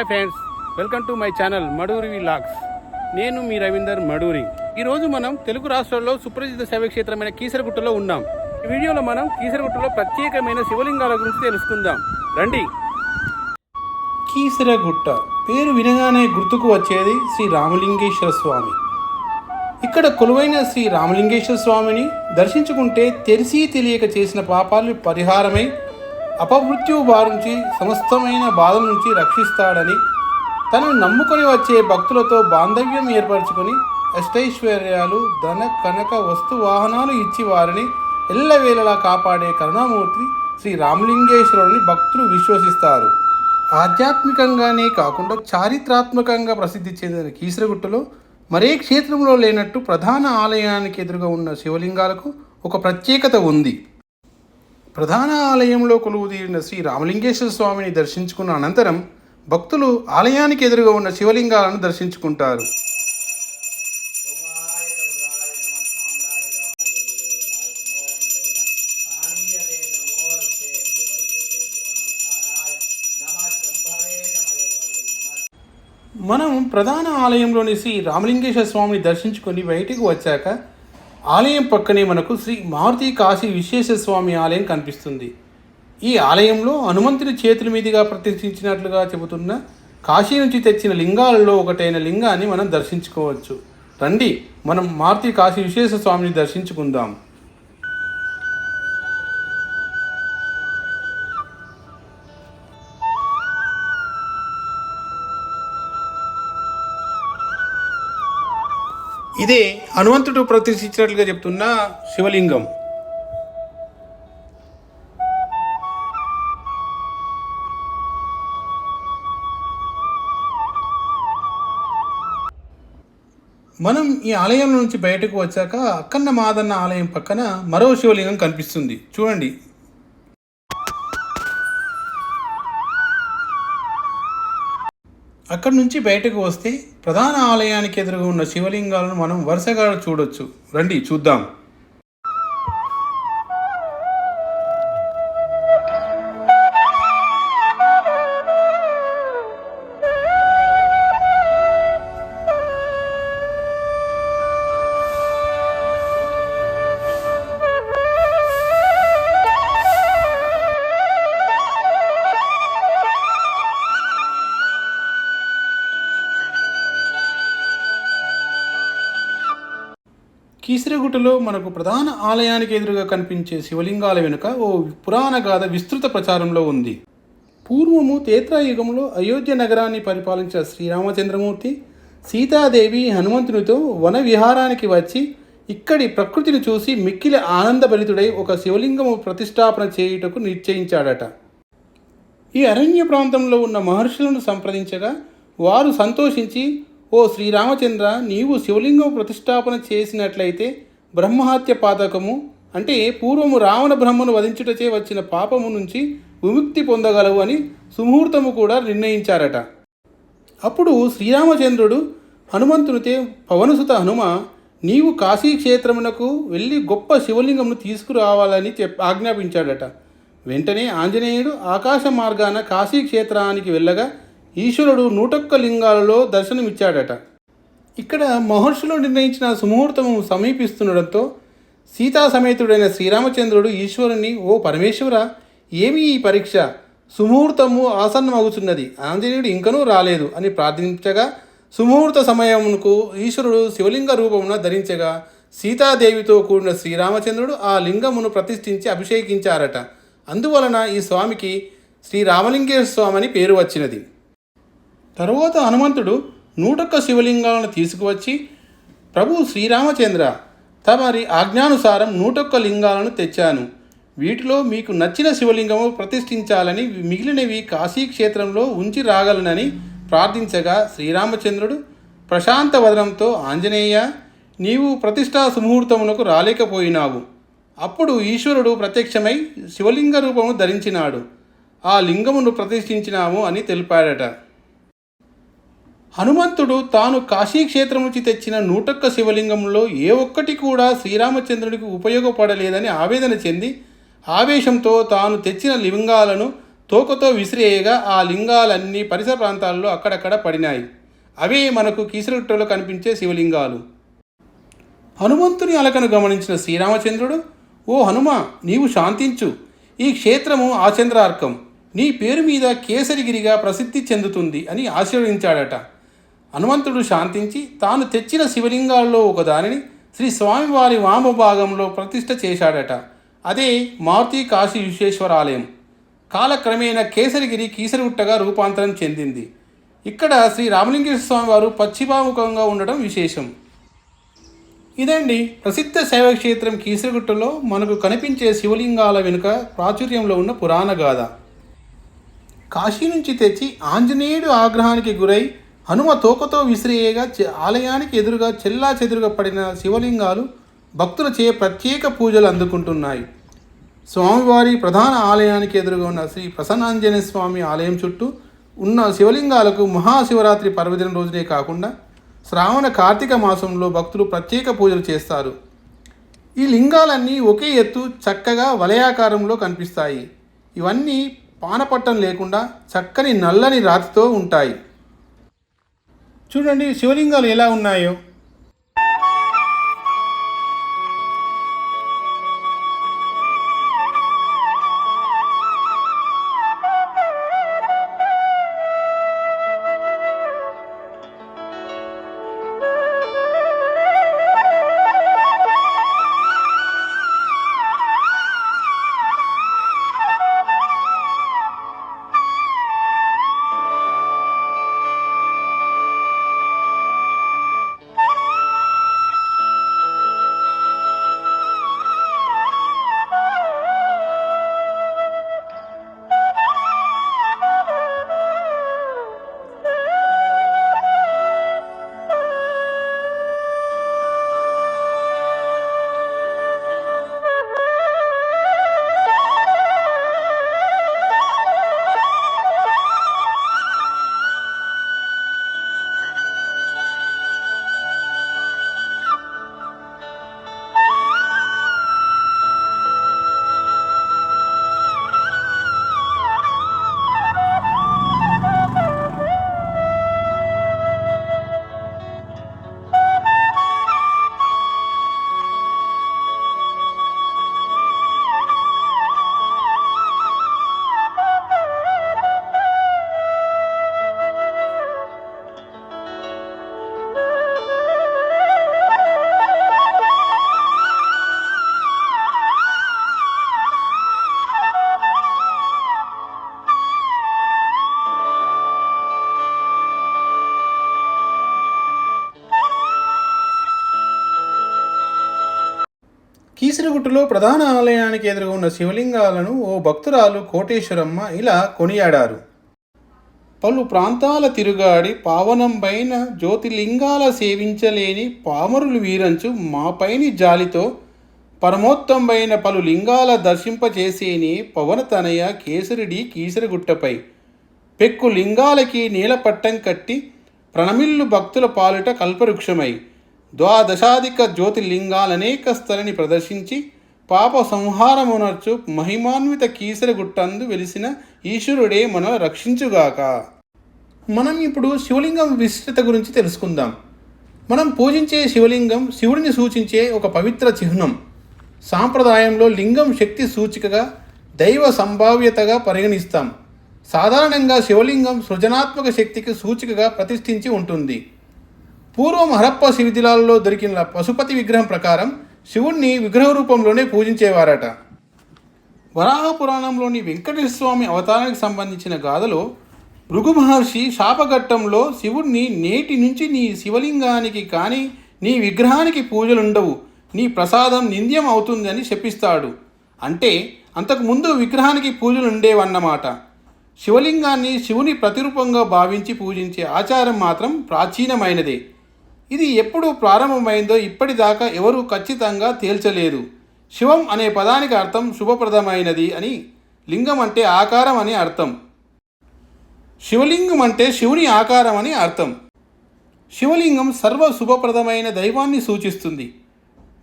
Hi friends welcome to my channel Maduri vlogs నేను మీ రవీందర్ మడూరి. ఈరోజు మనం తెలుగు రాష్ట్రాల్లో సుప్రసిద్ధ శైవక్షేత్రమైన కీసరగుట్టలో ఉన్నాం. ఈ వీడియోలో మనం కీసరగుట్టలో ప్రత్యేకమైన శివలింగాల గురించి తెలుసుకుందాం. రండి. కీసరగుట్ట పేరు వినగానే గుర్తుకు వచ్చేది శ్రీ రామలింగేశ్వర స్వామి. ఇక్కడ కొలువైన శ్రీ రామలింగేశ్వర స్వామిని దర్శించుకుంటే తెలిసి తెలియక చేసిన పాపాలు పరిహారమై అపమృత్యు బారించి సమస్తమైన బాధల నుంచి రక్షిస్తాడని తనను నమ్ముకొని వచ్చే భక్తులతో బాంధవ్యం ఏర్పరచుకొని అష్టైశ్వర్యాలు ధన కనక వస్తు వాహనాలు ఇచ్చి వారిని ఎల్లవేళలా కాపాడే కరుణామూర్తి శ్రీ రామలింగేశ్వరుని భక్తులు విశ్వసిస్తారు. ఆధ్యాత్మికంగానే కాకుండా చారిత్రాత్మకంగా ప్రసిద్ధి చెందిన కీసరగుట్టలో మరే క్షేత్రంలో లేనట్టు ప్రధాన ఆలయానికి ఎదురుగా ఉన్న శివలింగాలకు ఒక ప్రత్యేకత ఉంది. ప్రధాన ఆలయంలో కొలువుదీరిన శ్రీ రామలింగేశ్వర స్వామిని దర్శించుకున్న అనంతరం భక్తులు ఆలయానికి ఎదురుగా ఉన్న శివలింగాలను దర్శించుకుంటారు. మనం ప్రధాన ఆలయంలోని శ్రీ రామలింగేశ్వర స్వామిని దర్శించుకొని బయటికి వచ్చాక ఆలయం పక్కనే మనకు శ్రీ మారుతి కాశీ విశ్వేశ్వరస్వామి ఆలయం కనిపిస్తుంది. ఈ ఆలయంలో హనుమంతుని చేతుల మీదుగా ప్రతిష్ఠించినట్లుగా చెబుతున్న కాశీ నుంచి తెచ్చిన లింగాలలో ఒకటైన లింగాన్ని మనం దర్శించుకోవచ్చు. రండి మనం మారుతి కాశీ విశ్వేశ్వర స్వామిని దర్శించుకుందాం. ఇదే హనుమంతుడు ప్రతిష్ఠించినట్లుగా చెప్తున్న శివలింగం. మనం ఈ ఆలయం నుంచి బయటకు వచ్చాక అక్కన్న మాదన్న ఆలయం పక్కన మరో శివలింగం కనిపిస్తుంది. చూడండి. అక్కడి నుంచి బయటకు వస్తే ప్రధాన ఆలయానికి ఎదురుగా ఉన్న శివలింగాలను మనం వరుసగా చూడొచ్చు. రండి చూద్దాం. కీసరగుట్టలో మనకు ప్రధాన ఆలయానికి ఎదురుగా కనిపించే శివలింగాల వెనుక ఓ పురాణ గాథ విస్తృత ప్రచారంలో ఉంది. పూర్వము తేత్రాయుగంలో అయోధ్య నగరాన్ని పరిపాలించిన శ్రీరామచంద్రమూర్తి సీతాదేవి హనుమంతునితో వన విహారానికి వచ్చి ఇక్కడి ప్రకృతిని చూసి మిక్కిలి ఆనందభరితుడై ఒక శివలింగము ప్రతిష్టాపన చేయుటకు నిశ్చయించాడట. ఈ అరణ్య ప్రాంతంలో ఉన్న మహర్షులను సంప్రదించగా వారు సంతోషించి ఓ శ్రీరామచంద్ర నీవు శివలింగం ప్రతిష్టాపన చేసినట్లయితే బ్రహ్మహత్య పాతకము అంటే పూర్వము రావణ బ్రహ్మను వధించుటచే వచ్చిన పాపము నుంచి విముక్తి పొందగలవు అని సుముహూర్తము కూడా నిర్ణయించారట. అప్పుడు శ్రీరామచంద్రుడు హనుమంతునితే పవనసుత హనుమ నీవు కాశీ క్షేత్రమునకు వెళ్ళి గొప్ప శివలింగమును తీసుకురావాలని చెప్ ఆజ్ఞాపించాడట. వెంటనే ఆంజనేయుడు ఆకాశ మార్గాన కాశీ క్షేత్రానికి వెళ్ళగా ఈశ్వరుడు నూటొక్క లింగాలలో దర్శనమిచ్చాడట. ఇక్కడ మహర్షులు నిర్ణయించిన సుముహూర్తము సమీపిస్తుండడంతో సీతా సమేతుడైన శ్రీరామచంద్రుడు ఈశ్వరుని ఓ పరమేశ్వర ఏమి ఈ పరీక్ష? సుముహూర్తము ఆసన్నమగుచున్నది. ఆంజనేయుడు ఇంకనూ రాలేదు అని ప్రార్థించగా సుముహూర్త సమయమునకు ఈశ్వరుడు శివలింగ రూపమున ధరించగా సీతాదేవితో కూడిన శ్రీరామచంద్రుడు ఆ లింగమును ప్రతిష్ఠించి అభిషేకించారట. అందువలన ఈ స్వామికి శ్రీరామలింగేశ్వర స్వామి అని పేరు వచ్చినది. తరువాత హనుమంతుడు నూటొక్క శివలింగాలను తీసుకువచ్చి ప్రభు శ్రీరామచంద్ర తమరి ఆజ్ఞానుసారం నూటొక్క లింగాలను తెచ్చాను. వీటిలో మీకు నచ్చిన శివలింగము ప్రతిష్ఠించాలని మిగిలినవి కాశీ క్షేత్రంలో ఉంచి రాగలనని ప్రార్థించగా శ్రీరామచంద్రుడు ప్రశాంత వదనంతో ఆంజనేయ నీవు ప్రతిష్టా సుముహూర్తమునకు రాలేకపోయినావు. అప్పుడు ఈశ్వరుడు ప్రత్యక్షమై శివలింగ రూపము ధరించినాడు. ఆ లింగమును ప్రతిష్ఠించినాము అని తెలిపాడట. హనుమంతుడు తాను కాశీక్షేత్రం నుంచి తెచ్చిన నూటొక్క శివలింగంలో ఏ ఒక్కటి కూడా శ్రీరామచంద్రుడికి ఉపయోగపడలేదని ఆవేదన చెంది ఆవేశంతో తాను తెచ్చిన లింగాలను తోకతో విసిరేయగా ఆ లింగాలన్నీ పరిసర ప్రాంతాల్లో అక్కడక్కడ పడినాయి. అవే మనకు కీసరగుట్టలో కనిపించే శివలింగాలు. హనుమంతుని అలకను గమనించిన శ్రీరామచంద్రుడు ఓ హనుమ నీవు శాంతించు. ఈ క్షేత్రము ఆచంద్రార్కం. నీ పేరు మీద కేసరిగిరిగా ప్రసిద్ధి చెందుతుంది అని ఆశీర్వదించాడట. హనుమంతుడు శాంతించి తాను తెచ్చిన శివలింగాల్లో ఒకదానిని శ్రీ స్వామివారి వామభాగంలో ప్రతిష్ఠ చేశాడట. అదే మారుతి కాశీ విశ్వేశ్వర ఆలయం కాలక్రమేణా కేసరిగిరి కీసరిగుట్టగా రూపాంతరం చెందింది. ఇక్కడ శ్రీ రామలింగేశ్వర స్వామి వారు పశ్చిమాముఖంగా ఉండడం విశేషం. ఇదండి ప్రసిద్ధ శైవక్షేత్రం కీసరిగుట్టలో మనకు కనిపించే శివలింగాల వెనుక ప్రాచుర్యంలో ఉన్న పురాణ గాథ. కాశీ నుంచి తెచ్చి ఆంజనేయుడు ఆగ్రహానికి గురై హనుమ తోకతో విసిరేయగా ఆలయానికి ఎదురుగా చెల్లా చెదురుగా పడిన శివలింగాలు భక్తుల చే ప్రత్యేక పూజలు అందుకుంటున్నాయి. స్వామివారి ప్రధాన ఆలయానికి ఎదురుగా ఉన్న శ్రీ ప్రసన్నాంజనేయ స్వామి ఆలయం చుట్టూ ఉన్న శివలింగాలకు మహాశివరాత్రి పర్వదిన రోజునే కాకుండా శ్రావణ కార్తీక మాసంలో భక్తులు ప్రత్యేక పూజలు చేస్తారు. ఈ లింగాలన్నీ ఒకే ఎత్తు చక్కగా వలయాకారంలో కనిపిస్తాయి. ఇవన్నీ పానపట్టం లేకుండా చక్కని నల్లని రాతితో ఉంటాయి. చూడండి శివలింగాలు ఎలా ఉన్నాయో. కీసరగుట్టులో ప్రధాన ఆలయానికి ఎదురుగా ఉన్న శివలింగాలను ఓ భక్తురాలు కోటేశ్వరమ్మ ఇలా కొనియాడారు. పలు ప్రాంతాల తిరుగాడి పావనంపైన జ్యోతిలింగాల సేవించలేని పామరులు వీరంచు మాపైని జాలితో పరమోత్తంపైన పలు లింగాల దర్శింపచేసేని పవనతనయ కేసరిడి కీసరగుట్టపై పెక్కు లింగాలకి నీలపట్టం కట్టి ప్రణమిల్లు భక్తుల పాలిట కల్పవృక్షమై ద్వాదశాధిక జ్యోతిర్లింగాలనేక స్థలని ప్రదర్శించి పాప సంహారమునర్చు మహిమాన్విత కీసరగుట్టందు వెలిసిన ఈశ్వరుడే మన రక్షించుగాక. మనం ఇప్పుడు శివలింగం విశిష్టత గురించి తెలుసుకుందాం. మనం పూజించే శివలింగం శివుడిని సూచించే ఒక పవిత్ర చిహ్నం. సాంప్రదాయంలో లింగం శక్తి సూచికగా దైవ సంభావ్యతగా పరిగణిస్తాం. సాధారణంగా శివలింగం సృజనాత్మక శక్తికి సూచికగా ప్రతిష్ఠించి ఉంటుంది. పూర్వం హరప్ప శిథిలాలలో దొరికిన పశుపతి విగ్రహం ప్రకారం శివుణ్ణి విగ్రహ రూపంలోనే పూజించేవారట. వరాహ పురాణంలోని వెంకటేశ్వర స్వామి అవతారానికి సంబంధించిన గాథలో భృగు మహర్షి శాపఘట్టంలో శివుణ్ణి నేటి నుంచి నీ శివలింగానికి కానీ నీ విగ్రహానికి పూజలుండవు. నీ ప్రసాదం నింద్యం అవుతుందని శపిస్తాడు. అంటే అంతకు ముందు విగ్రహానికి పూజలు ఉండేవన్నమాట శివలింగాన్ని శివుని ప్రతిరూపంగా భావించి పూజించే ఆచారం మాత్రం ప్రాచీనమైనదే. ఇది ఎప్పుడు ప్రారంభమైందో ఇప్పటిదాకా ఎవరూ ఖచ్చితంగా తేల్చలేదు. శివం అనే పదానికి అర్థం శుభప్రదమైనది అని లింగం అంటే ఆకారం అని అర్థం. శివలింగం అంటే శివుని ఆకారం అని అర్థం. శివలింగం సర్వ శుభప్రదమైన దైవాన్ని సూచిస్తుంది.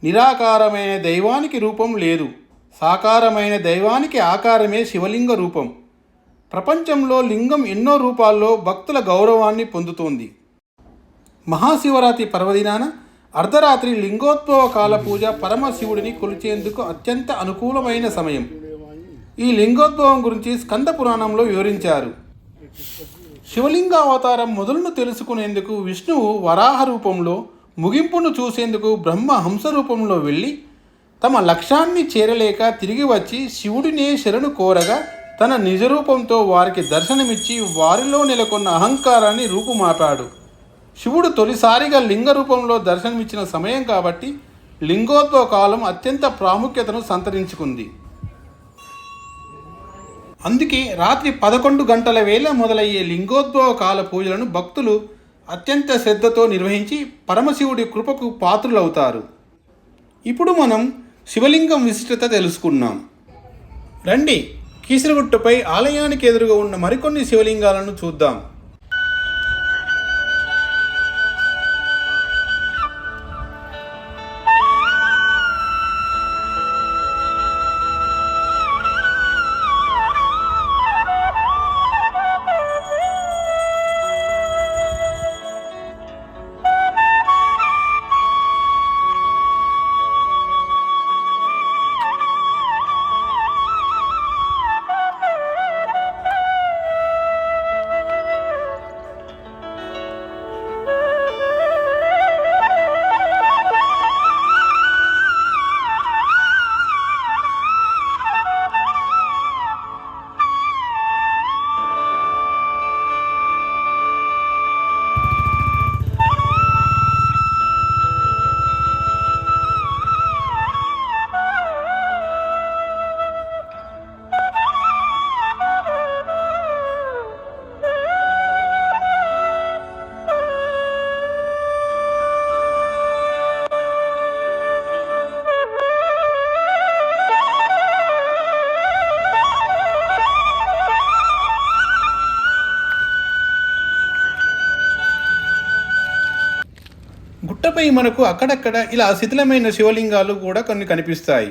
నిరాకారమైన దైవానికి రూపం లేదు. సాకారమైన దైవానికి ఆకారమే శివలింగ రూపం. ప్రపంచంలో లింగం ఎన్నో రూపాల్లో భక్తుల గౌరవాన్ని పొందుతోంది. మహాశివరాత్రి పర్వదినాన అర్ధరాత్రి లింగోద్భవ కాల పూజ పరమశివుడిని కొలిచేందుకు అత్యంత అనుకూలమైన సమయం. ఈ లింగోద్భవం గురించి స్కంద పురాణంలో వివరించారు. శివలింగ అవతారం మొదలును తెలుసుకునేందుకు విష్ణువు వరాహ రూపంలో ముగింపును చూసేందుకు బ్రహ్మ హంస రూపంలో వెళ్ళి తమ లక్ష్యాన్ని చేరలేక తిరిగి వచ్చి శివుడినే శరణు కోరగా తన నిజరూపంతో వారికి దర్శనమిచ్చి వారిలో నెలకొన్న అహంకారాన్ని రూపుమాపాడు. శివుడు తొలిసారిగా లింగ రూపంలో దర్శనమిచ్చిన సమయం కాబట్టి లింగోద్భవ కాలం అత్యంత ప్రాముఖ్యతను సంతరించుకుంది. అందుకే రాత్రి పదకొండు గంటల వేళ మొదలయ్యే లింగోద్భవ కాల పూజలను భక్తులు అత్యంత శ్రద్ధతో నిర్వహించి పరమశివుడి కృపకు పాత్రులవుతారు. ఇప్పుడు మనం శివలింగం విశిష్టత తెలుసుకున్నాం. రండి కీసరగుట్టుపై ఆలయానికి ఎదురుగా ఉన్న మరికొన్ని శివలింగాలను చూద్దాం. గుట్టపై మనకు అక్కడక్కడ ఇలా శిథిలమైన శివలింగాలు కూడా కొన్ని కనిపిస్తాయి.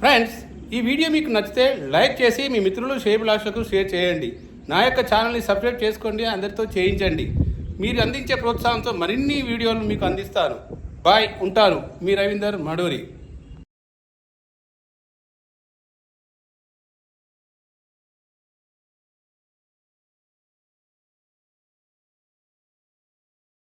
ఫ్రెండ్స్ ఈ వీడియో మీకు నచ్చితే లైక్ చేసి మీ మిత్రులు శ్రేభిలాషకు షేర్ చేయండి. నా యొక్క ఛానల్ని సబ్స్క్రైబ్ చేసుకోండి అందరితో చేయించండి. మీరు అందించే ప్రోత్సాహంతో మరిన్ని వీడియోలు మీకు అందిస్తాను. బాయ్ ఉంటాను. మీ రవీందర్ మడూరి.